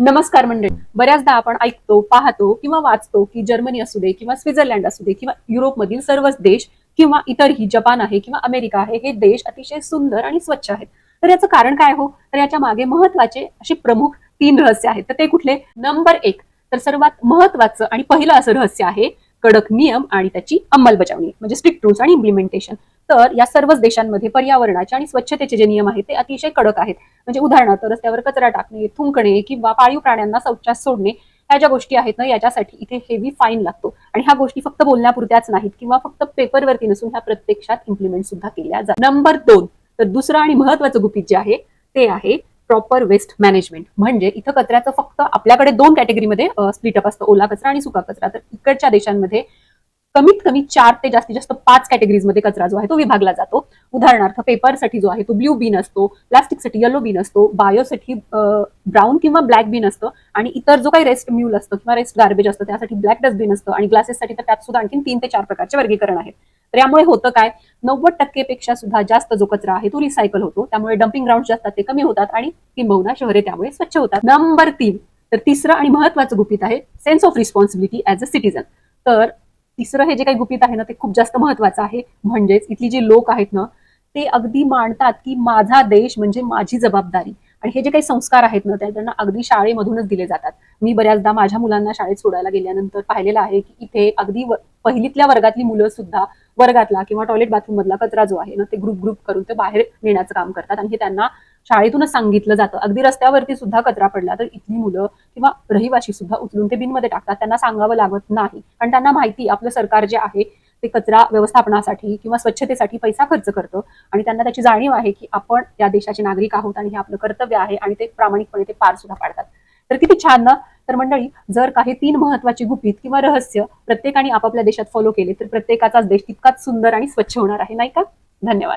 नमस्कार मंडळी. बऱ्याचदा आपण ऐकतो पाहतो किंवा वाचतो की जर्मनी असू दे किंवा स्वित्झर्लंड असू दे किंवा युरोपमधील सर्वच देश किंवा इतरही जपान आहे किंवा अमेरिका आहे हे देश अतिशय सुंदर आणि स्वच्छ आहेत. तर याचं कारण काय हो? तर याच्या मागे महत्त्वाचे असे प्रमुख तीन रहस्य आहेत. तर ते कुठले? नंबर एक. तर सर्वात महत्वाचं आणि पहिलं असं रहस्य आहे कडक नियम आणि त्याची अंमलबजावणी म्हणजे स्ट्रिक्ट रूल्स आणि इम्प्लिमेंटेशन तर या सर्वच देशांमध्ये पर्यावरणाचे आणि स्वच्छतेचे जे नियम आहेत ते अतिशय कडक आहेत. म्हणजे उदाहरणार्थ रस्त्यावर कचरा टाकणे थुंकणे किंवा पाळीव प्राण्यांना शौचास सोडणे ह्या ज्या गोष्टी आहेत ना याच्यासाठी इथे हेवी फाईन लागतो. आणि ह्या गोष्टी फक्त बोलण्यापुरत्याच नाहीत किंवा फक्त पेपरवरती नसून ह्या प्रत्यक्षात इम्प्लिमेंट सुद्धा केल्या जातात नंबर दोन तर दुसरं आणि महत्वाचं गुपित जे आहे ते आहे प्रॉपर वेस्ट मॅनेजमेंट म्हणजे इथं कचऱ्याचं फक्त आपल्याकडे दोन कॅटेगरीमध्ये स्प्लिटअप असतं ओला कचरा आणि सुका कचरा. तर इकडच्या देशांमध्ये कमीत कमी चार ते जास्तीत जास्त पाच कॅटेगरीजमध्ये कचरा जो आहे तो विभागला जातो. उदाहरणार्थ पेपरसाठी जो आहे तो ब्ल्यू बीन असतो प्लास्टिकसाठी येलो बीन असतो बायोसाठी ब्राऊन किंवा ब्लॅक बीन असतं आणि इतर जो काही रेस्ट म्यूल असतं किंवा रेस्ट गार्बेज असतं त्यासाठी ब्लॅक डस्टबिन असतं आणि ग्लासेससाठी तर त्यात सुद्धा आणखी तीन ते चार प्रकारचे वर्गीकरण आहेत. तर यामुळे होतं काय? नव्वद टक्केपेक्षा सुद्धा जास्त जो कचरा आहे तो रिसायकल होतो. त्यामुळे डम्पिंग ग्राउंड जे असतात ते कमी होतात आणि किंबहुना शहरे त्यामुळे स्वच्छ होतात. नंबर तीन तर तिसरं आणि महत्वाचं गुपित आहे sense of responsibility as a citizen तर तिसरं हे जे काही गुपित आहे ना ते खूप जास्त महत्वाचं आहे. म्हणजेच इथली जी लोक आहेत ना ते अगदी मांडतात की माझा देश म्हणजे माझी जबाबदारी. आणि हे जे काही संस्कार आहेत ना ते त्यांना अगदी शाळेमधूनच दिले जातात. मी बऱ्याचदा माझ्या मुलांना शाळेत सोडायला गेल्यानंतर पाहिलेलं आहे की इथे अगदी पहिलीतल्या वर्गातली मुलं सुद्धा वर्गातला किंवा टॉयलेट बाथरूम मधला कचरा जो आहे ना ते ग्रुप ग्रुप करून ते बाहेर नेण्याचं काम करतात. आणि हे त्यांना शाळेतूनच सांगितलं जातं. अगदी रस्त्यावरती सुद्धा कचरा पडला तर इथली मुलं किंवा रहिवाशी सुद्धा उचलून ते बिनमध्ये टाकतात. त्यांना सांगावं लागत नाही. आणि त्यांना माहिती आपलं सरकार जे आहे ते कचरा व्यवस्थापनासाठी किंवा स्वच्छतेसाठी पैसा खर्च करतं. आणि त्यांना त्याची जाणीव आहे की आपण या देशाचे नागरिक आहोत आणि हे आपलं कर्तव्य आहे आणि ते प्रामाणिकपणे ते पार सुद्धा पाडतात. तर किती छान ना? तर मंडळी जर काही तीन महत्वाची गुपित किंवा रहस्य प्रत्येकाने आपापल्या देशात फॉलो केले तर प्रत्येकाचाच देश तितकाच सुंदर आणि स्वच्छ होणार आहे नाही का? धन्यवाद.